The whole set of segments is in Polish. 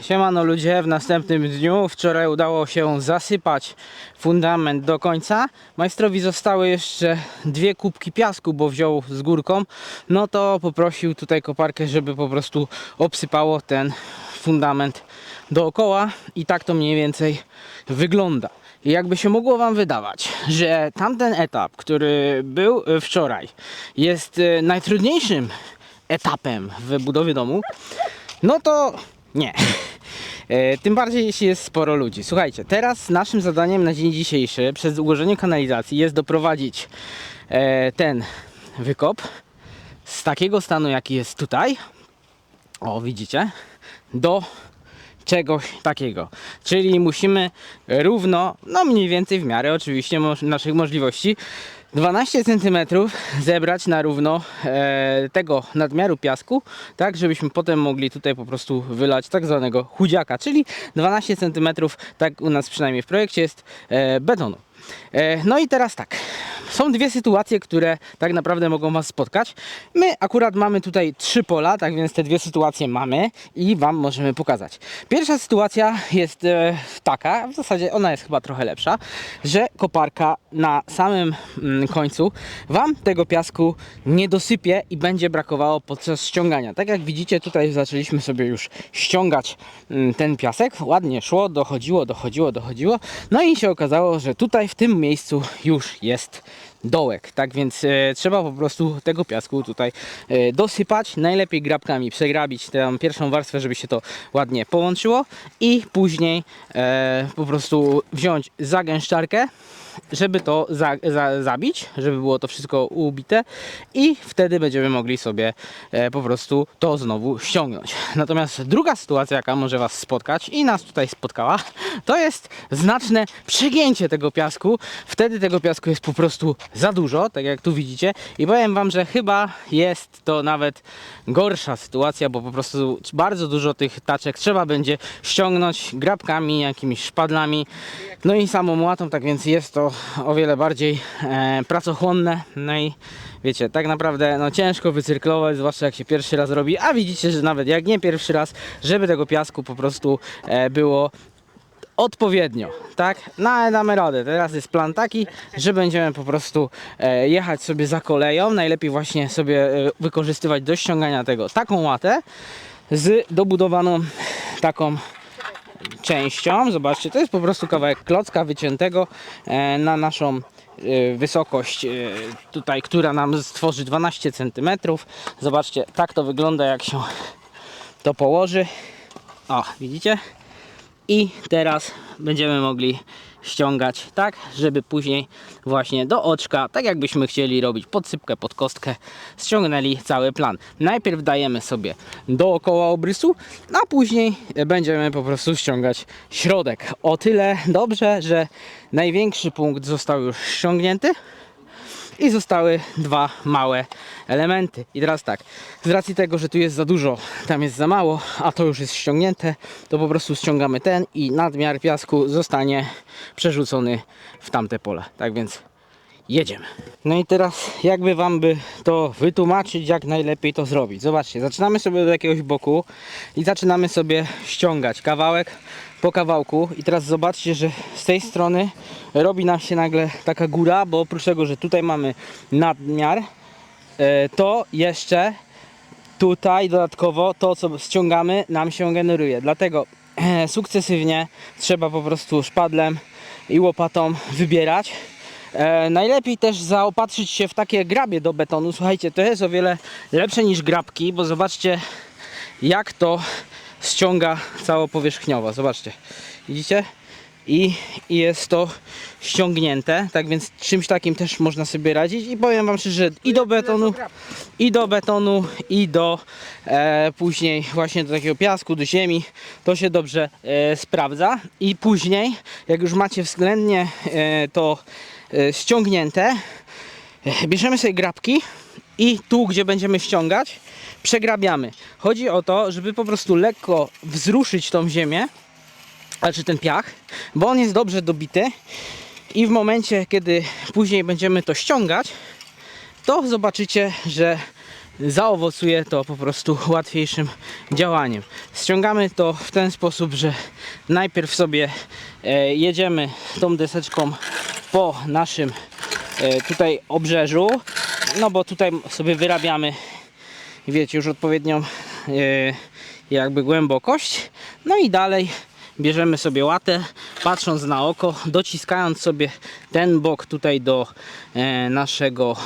Siemano ludzie, w następnym dniu wczoraj udało się zasypać fundament do końca. Majstrowi zostały jeszcze dwie kubki piasku, bo wziął z górką. No to poprosił tutaj koparkę, żeby po prostu obsypało ten fundament dookoła i tak to mniej więcej wygląda. I jakby się mogło Wam wydawać, że tamten etap, który był e, wczoraj, jest e, najtrudniejszym etapem w budowie domu, no to nie. E, Tym bardziej, jeśli jest sporo ludzi. Słuchajcie, teraz naszym zadaniem na dzień dzisiejszy przez ułożenie kanalizacji jest doprowadzić e, ten wykop z takiego stanu, jaki jest tutaj. O, widzicie? Do czegoś takiego. Czyli musimy równo, no mniej więcej w miarę oczywiście moż- naszych możliwości, 12 cm zebrać na równo e, tego nadmiaru piasku, tak żebyśmy potem mogli tutaj po prostu wylać tak zwanego chudziaka, czyli 12 cm, tak u nas przynajmniej w projekcie jest e, betonu. E, no i teraz tak. Są dwie sytuacje, które tak naprawdę mogą Was spotkać. My akurat mamy tutaj trzy pola, tak więc te dwie sytuacje mamy i Wam możemy pokazać. Pierwsza sytuacja jest e, taka, w zasadzie ona jest chyba trochę lepsza, że koparka na samym mm, końcu Wam tego piasku nie dosypie i będzie brakowało podczas ściągania. Tak jak widzicie, tutaj zaczęliśmy sobie już ściągać mm, ten piasek. Ładnie szło, dochodziło, dochodziło, dochodziło. No i się okazało, że tutaj w tym miejscu już jest dołek. Tak więc e, trzeba po prostu tego piasku tutaj e, dosypać. Najlepiej grabkami przegrabić tę pierwszą warstwę, żeby się to ładnie połączyło i później e, po prostu wziąć zagęszczarkę żeby to za, za, zabić, żeby było to wszystko ubite i wtedy będziemy mogli sobie e, po prostu to znowu ściągnąć. Natomiast druga sytuacja, jaka może Was spotkać i nas tutaj spotkała, to jest znaczne przegięcie tego piasku. Wtedy tego piasku jest po prostu za dużo, tak jak tu widzicie i powiem Wam, że chyba jest to nawet gorsza sytuacja, bo po prostu bardzo dużo tych taczek trzeba będzie ściągnąć grabkami, jakimiś szpadlami, no i samą łatą, tak więc jest to o wiele bardziej e, pracochłonne. No i wiecie, tak naprawdę no, ciężko wycyrklować, zwłaszcza jak się pierwszy raz robi, a widzicie, że nawet jak nie pierwszy raz, żeby tego piasku po prostu e, było odpowiednio, tak? No ale damy radę. Teraz jest plan taki, że będziemy po prostu e, jechać sobie za koleją. Najlepiej właśnie sobie e, wykorzystywać do ściągania tego taką łatę z dobudowaną taką częścią. Zobaczcie, to jest po prostu kawałek klocka wyciętego e, na naszą e, wysokość e, tutaj, która nam stworzy 12 cm. Zobaczcie, tak to wygląda jak się to położy. O, widzicie? I teraz będziemy mogli ściągać tak, żeby później właśnie do oczka, tak jakbyśmy chcieli robić podsypkę pod kostkę, ściągnęli cały plan. Najpierw dajemy sobie dookoła obrysu, a później będziemy po prostu ściągać środek. O tyle dobrze, że największy punkt został już ściągnięty i zostały dwa małe elementy. I teraz tak, z racji tego, że tu jest za dużo, tam jest za mało, a to już jest ściągnięte, to po prostu ściągamy ten i nadmiar piasku zostanie przerzucony w tamte pole. Tak więc jedziemy. No i teraz jakby wam by to wytłumaczyć, jak najlepiej to zrobić. Zobaczcie, zaczynamy sobie od jakiegoś boku i zaczynamy sobie ściągać kawałek po kawałku i teraz zobaczcie, że z tej strony robi nam się nagle taka góra, bo oprócz tego, że tutaj mamy nadmiar, e, to jeszcze tutaj dodatkowo to, co ściągamy, nam się generuje. Dlatego e, sukcesywnie trzeba po prostu szpadlem i łopatą wybierać. E, najlepiej też zaopatrzyć się w takie grabie do betonu. Słuchajcie, to jest o wiele lepsze niż grabki, bo zobaczcie jak to ściąga całopowierzchniowo. Zobaczcie, widzicie? I, I jest to ściągnięte, tak więc czymś takim też można sobie radzić i powiem wam szczerze, i do betonu, i do betonu, i do e, później właśnie do takiego piasku, do ziemi, to się dobrze e, sprawdza i później, jak już macie względnie e, to ściągnięte, e, bierzemy sobie grabki i tu, gdzie będziemy ściągać, przegrabiamy. Chodzi o to, żeby po prostu lekko wzruszyć tą ziemię, znaczy ten piach, bo on jest dobrze dobity i w momencie, kiedy później będziemy to ściągać, to zobaczycie, że zaowocuje to po prostu łatwiejszym działaniem. Ściągamy to w ten sposób, że najpierw sobie e, jedziemy tą deseczką po naszym e, tutaj obrzeżu, no bo tutaj sobie wyrabiamy wiecie, już odpowiednią e, jakby głębokość. No i dalej bierzemy sobie łatę, patrząc na oko, dociskając sobie ten bok tutaj do e, naszego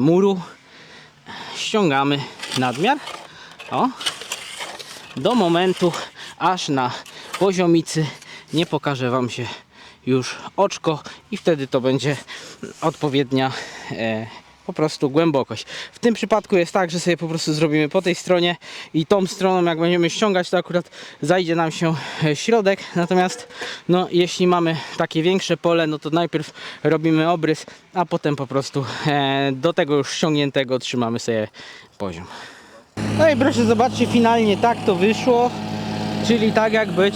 muru. Ściągamy nadmiar. O, do momentu, aż na poziomicy nie pokaże Wam się już oczko i wtedy to będzie odpowiednia e, po prostu głębokość. W tym przypadku jest tak, że sobie po prostu zrobimy po tej stronie i tą stroną jak będziemy ściągać to akurat zajdzie nam się e, środek, natomiast no jeśli mamy takie większe pole, no to najpierw robimy obrys, a potem po prostu e, do tego już ściągniętego trzymamy sobie poziom. No i proszę zobaczcie, finalnie tak to wyszło, czyli tak jak być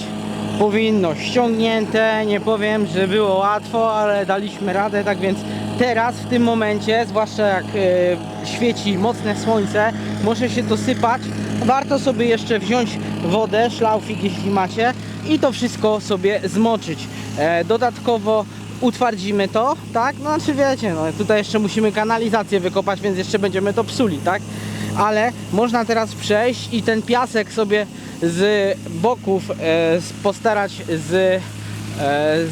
powinno. Ściągnięte, nie powiem, że było łatwo, ale daliśmy radę, tak więc teraz w tym momencie, zwłaszcza jak e, świeci mocne słońce, może się to sypać. Warto sobie jeszcze wziąć wodę, szlaufik jeśli macie i to wszystko sobie zmoczyć. E, dodatkowo utwardzimy to, tak? No znaczy wiecie, no tutaj jeszcze musimy kanalizację wykopać, więc jeszcze będziemy to psuli, tak? Ale można teraz przejść i ten piasek sobie z boków e, postarać z, e,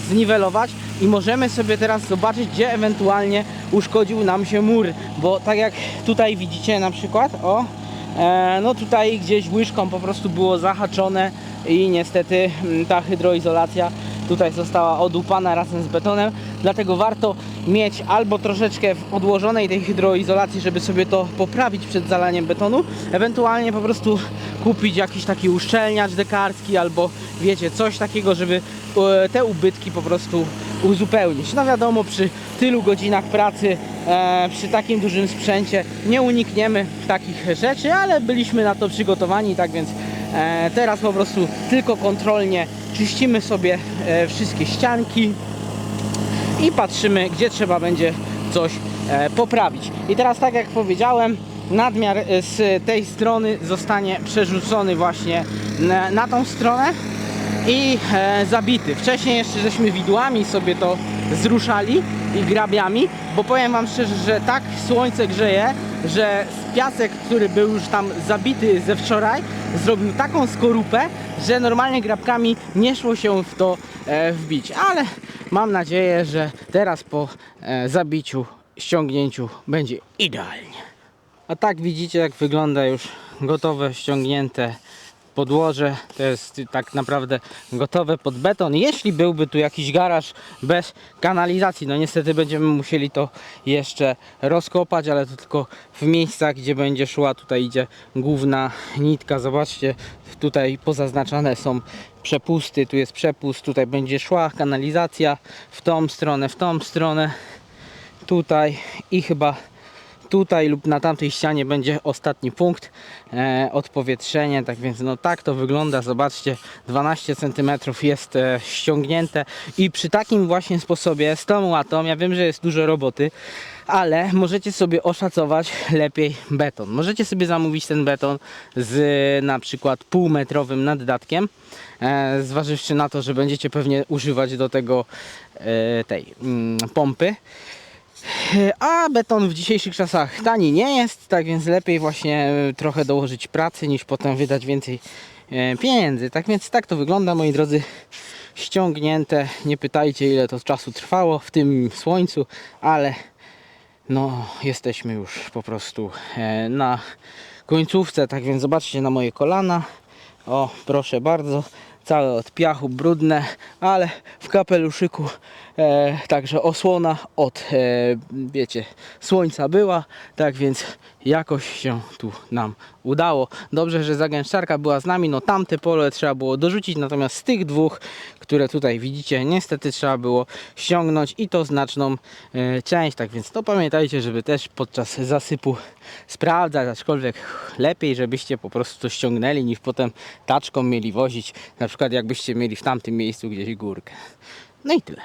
zniwelować i możemy sobie teraz zobaczyć, gdzie ewentualnie uszkodził nam się mur, bo tak jak tutaj widzicie na przykład, o, e, no tutaj gdzieś łyżką po prostu było zahaczone i niestety mm, ta hydroizolacja tutaj została odłupana razem z betonem, dlatego warto mieć albo troszeczkę w odłożonej tej hydroizolacji, żeby sobie to poprawić przed zalaniem betonu, ewentualnie po prostu kupić jakiś taki uszczelniacz dekarski albo wiecie, coś takiego, żeby e, te ubytki po prostu uzupełnić. No wiadomo, przy tylu godzinach pracy, e, przy takim dużym sprzęcie nie unikniemy takich rzeczy, ale byliśmy na to przygotowani, tak więc e, teraz po prostu tylko kontrolnie czyścimy sobie e, wszystkie ścianki i patrzymy, gdzie trzeba będzie coś e, poprawić. I teraz, tak jak powiedziałem, nadmiar e, z tej strony zostanie przerzucony właśnie na, na tą stronę i e, zabity. Wcześniej jeszcze żeśmy widłami sobie to zruszali i grabiami, bo powiem Wam szczerze, że tak słońce grzeje, że piasek, który był już tam zabity ze wczoraj, zrobił taką skorupę, że normalnie grabkami nie szło się w to e, wbić. Ale mam nadzieję, że teraz po e, zabiciu, ściągnięciu będzie idealnie. A tak widzicie jak wygląda już gotowe, ściągnięte podłoże. To jest tak naprawdę gotowe pod beton. Jeśli byłby tu jakiś garaż bez kanalizacji, no niestety będziemy musieli to jeszcze rozkopać, ale to tylko w miejscach, gdzie będzie szła, tutaj idzie główna nitka. Zobaczcie, tutaj pozaznaczane są przepusty, tu jest przepust, tutaj będzie szła kanalizacja w tą stronę, w tą stronę, tutaj i chyba tutaj lub na tamtej ścianie będzie ostatni punkt e, odpowietrzenie, tak więc no tak to wygląda, zobaczcie 12 cm jest e, ściągnięte i przy takim właśnie sposobie z tą łatą, ja wiem, że jest dużo roboty ale możecie sobie oszacować lepiej beton. Możecie sobie zamówić ten beton z na przykład półmetrowym naddatkiem, e, zważywszy na to, że będziecie pewnie używać do tego e, tej mm, pompy. A beton w dzisiejszych czasach tani nie jest, tak więc lepiej właśnie e, trochę dołożyć pracy niż potem wydać więcej e, pieniędzy. Tak więc tak to wygląda moi drodzy. Ściągnięte, nie pytajcie ile to czasu trwało w tym słońcu, ale no jesteśmy już po prostu e, na końcówce, tak więc zobaczcie na moje kolana. O, proszę bardzo, całe od piachu, brudne, ale w kapeluszyku e, także osłona od, e, wiecie, słońca była, tak więc jakoś się tu nam udało. Dobrze, że zagęszczarka była z nami, no tamte pole trzeba było dorzucić, natomiast z tych dwóch, które tutaj widzicie, niestety trzeba było ściągnąć i to znaczną e, część, tak więc to pamiętajcie, żeby też podczas zasypu sprawdzać, aczkolwiek lepiej, żebyście po prostu to ściągnęli, niż potem taczką mieli wozić, na przykład jakbyście mieli w tamtym miejscu gdzieś górkę. No i tyle.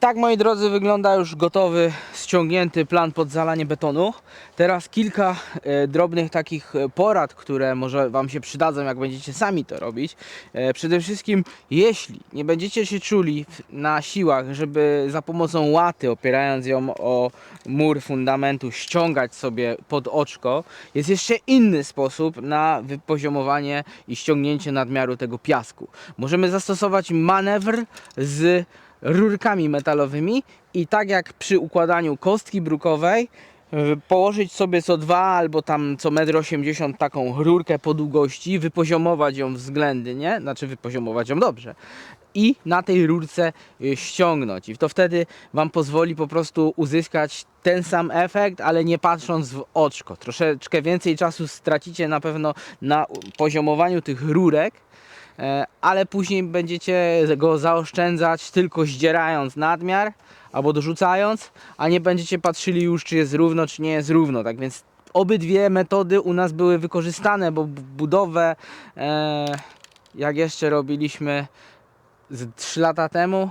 Tak moi drodzy wygląda już gotowy, ściągnięty plan pod zalanie betonu. Teraz kilka e, drobnych takich e, porad, które może Wam się przydadzą jak będziecie sami to robić. E, przede wszystkim jeśli nie będziecie się czuli na siłach, żeby za pomocą łaty opierając ją o mur fundamentu ściągać sobie pod oczko, jest jeszcze inny sposób na wypoziomowanie i ściągnięcie nadmiaru tego piasku. Możemy zastosować manewr z rurkami metalowymi i tak jak przy układaniu kostki brukowej y, położyć sobie co dwa albo tam co 1,80 m taką rurkę po długości, wypoziomować ją względnie, znaczy wypoziomować ją dobrze i na tej rurce y, ściągnąć. I to wtedy Wam pozwoli po prostu uzyskać ten sam efekt, ale nie patrząc w oczko. Troszeczkę więcej czasu stracicie na pewno na poziomowaniu tych rurek, ale później będziecie go zaoszczędzać tylko zdzierając nadmiar albo dorzucając, a nie będziecie patrzyli już czy jest równo, czy nie jest równo. Tak więc obydwie metody u nas były wykorzystane, bo budowę e, jak jeszcze robiliśmy z 3 lata temu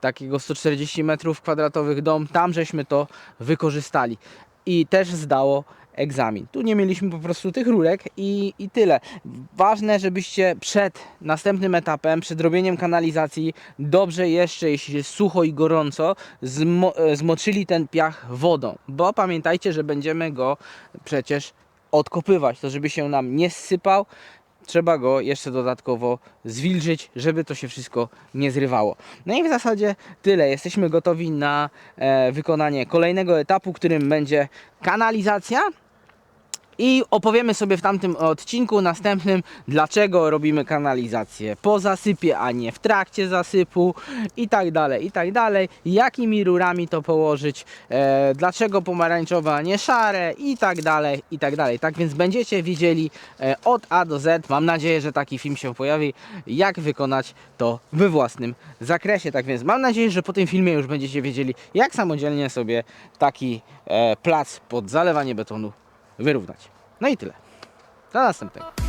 takiego 140 metrów kwadratowych dom, tam żeśmy to wykorzystali i też zdało egzamin. Tu nie mieliśmy po prostu tych rurek i, i tyle. Ważne, żebyście przed następnym etapem, przed robieniem kanalizacji, dobrze jeszcze, jeśli jest sucho i gorąco, zmo, e, zmoczyli ten piach wodą, bo pamiętajcie, że będziemy go przecież odkopywać, to żeby się nam nie zsypał, trzeba go jeszcze dodatkowo zwilżyć, żeby to się wszystko nie zrywało. No i w zasadzie tyle. Jesteśmy gotowi na e, wykonanie kolejnego etapu, którym będzie kanalizacja. I opowiemy sobie w tamtym odcinku następnym, dlaczego robimy kanalizację po zasypie, a nie w trakcie zasypu i tak dalej, i tak dalej. Jakimi rurami to położyć, e, dlaczego pomarańczowe, a nie szare i tak dalej, i tak dalej. Tak więc będziecie widzieli e, od A do Z, mam nadzieję, że taki film się pojawi, jak wykonać to we własnym zakresie. Tak więc mam nadzieję, że po tym filmie już będziecie wiedzieli, jak samodzielnie sobie taki e, plac pod zalewanie betonu wyrównać. No i tyle. Do następnego.